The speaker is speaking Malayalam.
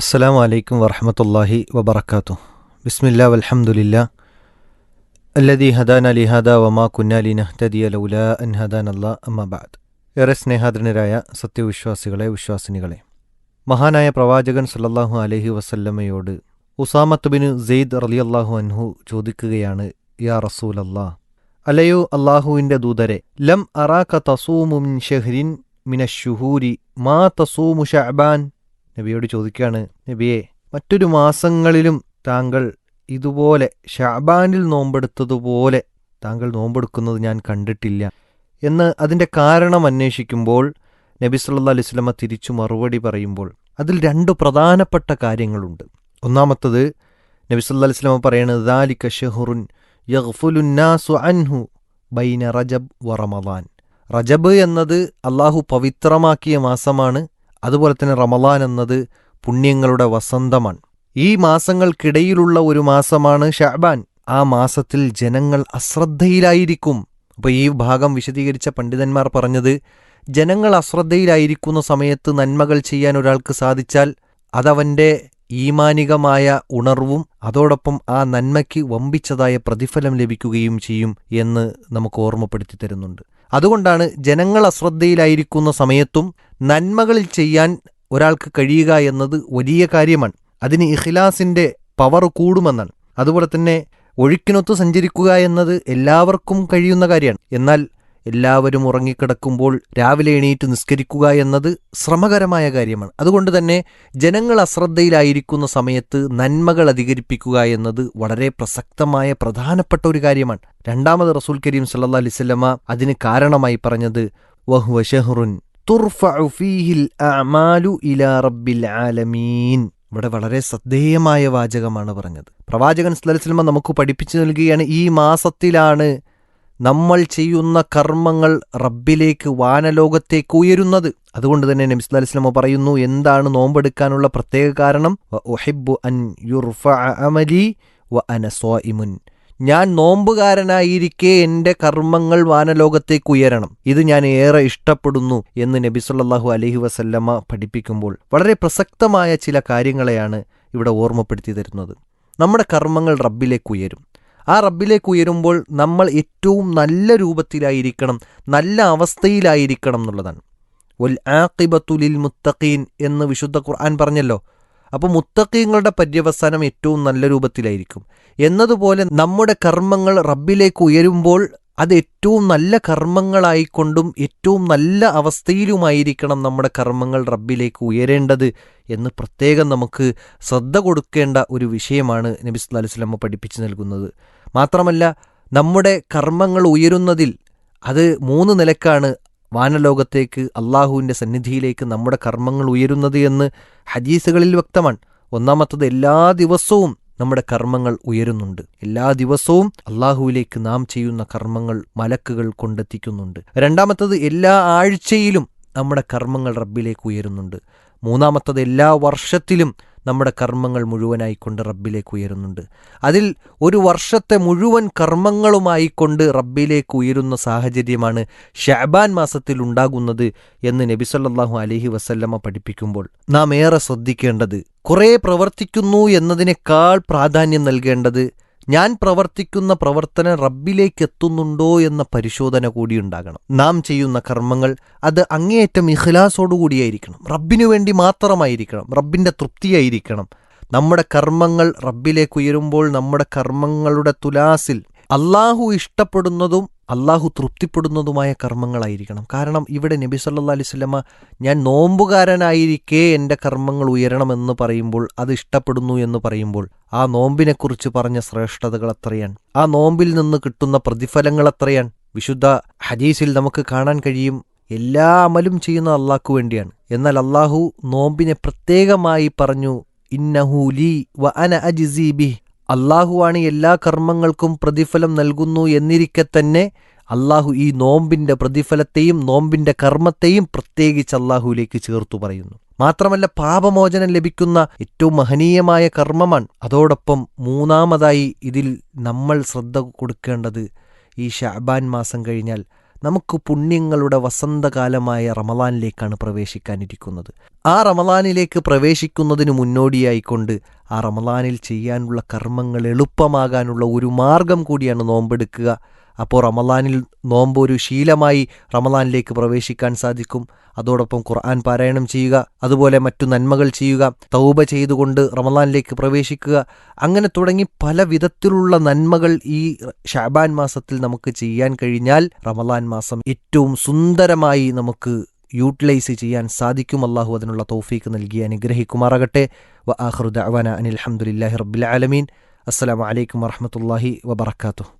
അസ്സലാമു വലൈക്കും വറഹമത്തല്ലാഹി വബർക്കാത്തു ബിസ്മില്ല വലഹമുല്ല അല്ലദി ഹദാൻ അലി ഹദ വമാ കുന്നാലി നഹ്തദിയ ലൗലാ അൻ ഹദാൻ അല്ലാ അമ്മബാദ് ഏറെ സ്നേഹാദരനരായ സത്യവിശ്വാസികളെ വിശ്വാസിനികളെ മഹാനായ പ്രവാചകൻ സല്ലാഹു അലഹി വസല്ലമ്മയോട് ഉസാമത്ത് ബിൻ സെയ്ദ് റളിയല്ലാഹു അൻഹു ചോദിക്കുകയാണ് യാ റസൂൽ അല്ലാ അലയോ അള്ളാഹുവിന്റെ ദൂതരെ ലം അറാക തസൂമു മിൻ മിനഷുഹൂരി മാ തസൂമു ഷഅബാൻ നബിയോട് ചോദിക്കുകയാണ് നബിയെ മറ്റൊരു മാസങ്ങളിലും താങ്കൾ ഇതുപോലെ ഷാബാനിൽ നോമ്പെടുത്തതുപോലെ താങ്കൾ നോമ്പെടുക്കുന്നത് ഞാൻ കണ്ടിട്ടില്ല. എന്ന് അതിന്റെ കാരണം അന്വേഷിക്കുമ്പോൾ നബി സല്ലാ അലിസ്ലമ തിരിച്ചു മറുപടി പറയുമ്പോൾ അതിൽ രണ്ട് പ്രധാനപ്പെട്ട കാര്യങ്ങളുണ്ട്. ഒന്നാമത്തത് നബി സല്ലാ അലിസ്ലമ പറയുന്നത് ദാലിക ഷെഹുറുൻ യഗ്ഫുലുന്നാസു അൻഹു ബൈന റജബ് വ റജബ് എന്നത് അള്ളാഹു പവിത്രമാക്കിയ മാസമാണ് അതുപോലെ തന്നെ റമലാൻ എന്നത് പുണ്യങ്ങളുടെ വസന്തമാണ്. ഈ മാസങ്ങൾക്കിടയിലുള്ള ഒരു മാസമാണ് ഷാബാൻ ആ മാസത്തിൽ ജനങ്ങൾ അശ്രദ്ധയിലായിരിക്കും. അപ്പോൾ ഈ ഭാഗം വിശദീകരിച്ച പണ്ഡിതന്മാർ പറഞ്ഞത് ജനങ്ങൾ അശ്രദ്ധയിലായിരിക്കുന്ന സമയത്ത് നന്മകൾ ചെയ്യാൻ ഒരാൾക്ക് സാധിച്ചാൽ അതവന്റെ ഈമാനികമായ ഉണർവും അതോടൊപ്പം ആ നന്മയ്ക്ക് വമ്പിച്ചതായ പ്രതിഫലം ലഭിക്കുകയും ചെയ്യും എന്ന് നമുക്ക് ഓർമ്മപ്പെടുത്തി തരുന്നുണ്ട്. അതുകൊണ്ടാണ് ജനങ്ങൾ അശ്രദ്ധയിലായിരിക്കുന്ന സമയത്തും നന്മകളിൽ ചെയ്യാൻ ഒരാൾക്ക് കഴിയുക എന്നത് വലിയ കാര്യമാണ്. അതിന് ഇഖ്ലാസിന്റെ പവർ കൂടുമെന്നാണ്. അതുപോലെ തന്നെ ഒഴുക്കിനൊത്ത് സഞ്ചരിക്കുക എന്നത് എല്ലാവർക്കും കഴിയുന്ന കാര്യമാണ്. എന്നാൽ എല്ലാവരും ഉറങ്ങിക്കിടക്കുമ്പോൾ രാവിലെ എണീറ്റ് നിസ്കരിക്കുക എന്നത് ശ്രമകരമായ കാര്യമാണ്. അതുകൊണ്ട് തന്നെ ജനങ്ങൾ അശ്രദ്ധയിലായിരിക്കുന്ന സമയത്ത് നന്മകൾ അധികരിപ്പിക്കുക എന്നത് വളരെ പ്രസക്തമായ പ്രധാനപ്പെട്ട ഒരു കാര്യമാണ്. രണ്ടാമത് റസൂൽ കരീം സല്ലാ അലിസ്ലമ അതിന് കാരണമായി പറഞ്ഞത് ഇവിടെ വളരെ ശ്രദ്ധേയമായ വാചകമാണ് പറഞ്ഞത്. പ്രവാചകൻ സല്ലല്ലാഹു നമുക്ക് പഠിപ്പിച്ചു നൽകുകയാണ് ഈ മാസത്തിലാണ് നമ്മൾ ചെയ്യുന്ന കർമ്മങ്ങൾ റബ്ബിലേക്ക് വാനലോകത്തേക്ക് ഉയരുന്നത്. അതുകൊണ്ട് തന്നെ നബി സല്ലല്ലാഹു അലൈഹി പറയുന്നു എന്താണ് നോമ്പെടുക്കാനുള്ള പ്രത്യേക കാരണം? അൻ വ ഞാൻ നോമ്പുകാരനായിരിക്കെ എന്റെ കർമ്മങ്ങൾ വാനലോകത്തേക്ക് ഉയരണം. ഇത് ഞാൻ ഏറെ ഇഷ്ടപ്പെടുന്നു എന്ന് നബി സല്ലല്ലാഹു അലൈഹി വസല്ലമ പഠിപ്പിക്കുമ്പോൾ വളരെ പ്രസക്തമായ ചില കാര്യങ്ങളെയാണ് ഇവിടെ ഓർമ്മപ്പെടുത്തി തരുന്നത്. നമ്മുടെ കർമ്മങ്ങൾ റബ്ബിലേക്ക് ഉയരും. ആ റബ്ബിലേക്ക് ഉയരുമ്പോൾ നമ്മൾ ഏറ്റവും നല്ല രൂപത്തിലായിരിക്കണം നല്ല അവസ്ഥയിലായിരിക്കണം എന്നുള്ളതാണ്. ഒൽ ആഖിബത്തുലിൽ മുത്തഖീൻ എന്ന് വിശുദ്ധ ഖുർആൻ പറഞ്ഞല്ലോ. അപ്പോൾ മുത്തഖീങ്ങളുടെ പര്യവസാനം ഏറ്റവും നല്ല രൂപത്തിലായിരിക്കും. എന്നതുപോലെ നമ്മുടെ കർമ്മങ്ങൾ റബ്ബിലേക്ക് ഉയരുമ്പോൾ അത് ഏറ്റവും നല്ല കർമ്മങ്ങളായിക്കൊണ്ടും ഏറ്റവും നല്ല അവസ്ഥയിലുമായിരിക്കണം നമ്മുടെ കർമ്മങ്ങൾ റബ്ബിലേക്ക് ഉയരേണ്ടത് എന്ന് പ്രത്യേകം നമുക്ക് ശ്രദ്ധ കൊടുക്കേണ്ട ഒരു വിഷയമാണ് നബി അലൈഹി വസല്ലം പഠിപ്പിച്ചു നൽകുന്നത്. മാത്രമല്ല നമ്മുടെ കർമ്മങ്ങൾ ഉയരുന്നതിൽ അത് മൂന്ന് നിലക്കാണ് വാനലോകത്തേക്ക് അള്ളാഹുവിന്റെ സന്നിധിയിലേക്ക് നമ്മുടെ കർമ്മങ്ങൾ ഉയരുന്നത് എന്ന് ഹദീസുകളിൽ വ്യക്തമാണ്. ഒന്നാമത്തത് എല്ലാ ദിവസവും നമ്മുടെ കർമ്മങ്ങൾ ഉയരുന്നുണ്ട്. എല്ലാ ദിവസവും അള്ളാഹുവിലേക്ക് നാം ചെയ്യുന്ന കർമ്മങ്ങൾ മലക്കുകൾ കൊണ്ടെത്തിക്കുന്നുണ്ട്. രണ്ടാമത്തത് എല്ലാ ആഴ്ചയിലും നമ്മുടെ കർമ്മങ്ങൾ റബ്ബിലേക്ക് ഉയരുന്നുണ്ട്. മൂന്നാമത്തത് എല്ലാ വർഷത്തിലും നമ്മുടെ കർമ്മങ്ങൾ മുഴുവനായി കൊണ്ട് റബ്ബിലേക്ക് ഉയരുന്നുണ്ട്. അതിൽ ഒരു വർഷത്തെ മുഴുവൻ കർമ്മങ്ങളുമായി കൊണ്ട് റബ്ബിലേക്ക് ഉയരുന്ന സാഹചര്യമാണ് ഷാബാൻ മാസത്തിൽ ഉണ്ടാകുന്നത് എന്ന് നബി സല്ലല്ലാഹു അലൈഹി വസല്ലമ പഠിപ്പിക്കുമ്പോൾ നാം ഏറെ ശ്രദ്ധിക്കേണ്ടത്. കുറേ പ്രവർത്തിക്കുന്നു എന്നതിനേക്കാൾ പ്രാധാന്യം നൽകേണ്ടത് ഞാൻ പ്രവർത്തിക്കുന്ന പ്രവർത്തനം റബ്ബിലേക്ക് എത്തുന്നുണ്ടോ എന്ന പരിശോധന കൂടി ഉണ്ടാകണം. നാം ചെയ്യുന്ന കർമ്മങ്ങൾ അത് അങ്ങേയറ്റം ഇഖ്ലാസോടുകൂടിയായിരിക്കണം റബ്ബിനു വേണ്ടി മാത്രമായിരിക്കണം. റബ്ബിന്റെ തൃപ്തിയായിരിക്കണം. നമ്മുടെ കർമ്മങ്ങൾ റബ്ബിലേക്ക് ഉയരുമ്പോൾ നമ്മുടെ കർമ്മങ്ങളുടെ തുലാസിൽ അള്ളാഹു ഇഷ്ടപ്പെടുന്നതും അള്ളാഹു തൃപ്തിപ്പെടുന്നതുമായ കർമ്മങ്ങളായിരിക്കണം. കാരണം ഇവിടെ നബി സല്ലാ അലിസ്ലമ ഞാൻ നോമ്പുകാരനായിരിക്കെ എന്റെ കർമ്മങ്ങൾ ഉയരണമെന്ന് പറയുമ്പോൾ അത് ഇഷ്ടപ്പെടുന്നു എന്ന് പറയുമ്പോൾ ആ നോമ്പിനെക്കുറിച്ച് പറഞ്ഞ ശ്രേഷ്ഠതകൾ എത്രയാണ്? ആ നോമ്പിൽ നിന്ന് കിട്ടുന്ന പ്രതിഫലങ്ങൾ എത്രയാണ്? വിശുദ്ധ ഹദീസിൽ നമുക്ക് കാണാൻ കഴിയും എല്ലാ അമലും ചെയ്യുന്ന അള്ളാഹ്ക്കു വേണ്ടിയാണ്. എന്നാൽ അള്ളാഹു നോമ്പിനെ പ്രത്യേകമായി പറഞ്ഞു ഇന്നഹു ലീ വ അന അജിസീബി അള്ളാഹുവാണ് എല്ലാ കർമ്മങ്ങൾക്കും പ്രതിഫലം നൽകുന്നു എന്നിരിക്കെ തന്നെ അള്ളാഹു ഈ നോമ്പിന്റെ പ്രതിഫലത്തെയും നോമ്പിന്റെ കർമ്മത്തെയും പ്രത്യേകിച്ച് അള്ളാഹുവിലേക്ക് ചേർത്തു പറയുന്നു. മാത്രമല്ല പാപമോചനം ലഭിക്കുന്ന ഏറ്റവും മഹനീയമായ കർമ്മമാണ്. അതോടൊപ്പം മൂന്നാമതായി ഇതിൽ നമ്മൾ ശ്രദ്ധ കൊടുക്കേണ്ടത് ഈ ഷാബാൻ മാസം കഴിഞ്ഞാൽ നമുക്ക് പുണ്യങ്ങളുടെ വസന്തകാലമായ റമലാനിലേക്കാണ് പ്രവേശിക്കാനിരിക്കുന്നത്. ആ റമലാനിലേക്ക് പ്രവേശിക്കുന്നതിന് മുന്നോടിയായിക്കൊണ്ട് ആ റമലാനിൽ ചെയ്യാനുള്ള കർമ്മങ്ങൾ എളുപ്പമാകാനുള്ള ഒരു മാർഗം കൂടിയാണ് നോമ്പെടുക്കുക. അപ്പോൾ റമലാനിൽ നോമ്പ് ഒരു ശീലമായി റമലാനിലേക്ക് പ്രവേശിക്കാൻ സാധിക്കും. അതോടൊപ്പം ഖുർആൻ പാരായണം ചെയ്യുക അതുപോലെ മറ്റു നന്മകൾ ചെയ്യുക തൗബ ചെയ്തുകൊണ്ട് റമലാനിലേക്ക് പ്രവേശിക്കുക. അങ്ങനെ തുടങ്ങി പല വിധത്തിലുള്ള നന്മകൾ ഈ ഷാബാൻ മാസത്തിൽ നമുക്ക് ചെയ്യാൻ കഴിഞ്ഞാൽ റമലാൻ മാസം ഏറ്റവും സുന്ദരമായി നമുക്ക് യൂട്ടിലൈസ് ചെയ്യാൻ സാധിക്കും. അള്ളാഹു അതിനുള്ള തൗഫീക്ക് നൽകി അനുഗ്രഹിക്കുമാറാകട്ടെ. വ ആഹ്റുദ അവന അനിൽ അഹമ്മദില്ലാഹി റബ്ബിൽ ആലമീൻ. അസ്സലാമു അലൈക്കും വറഹമത്തല്ലാഹി വബർക്കാത്തു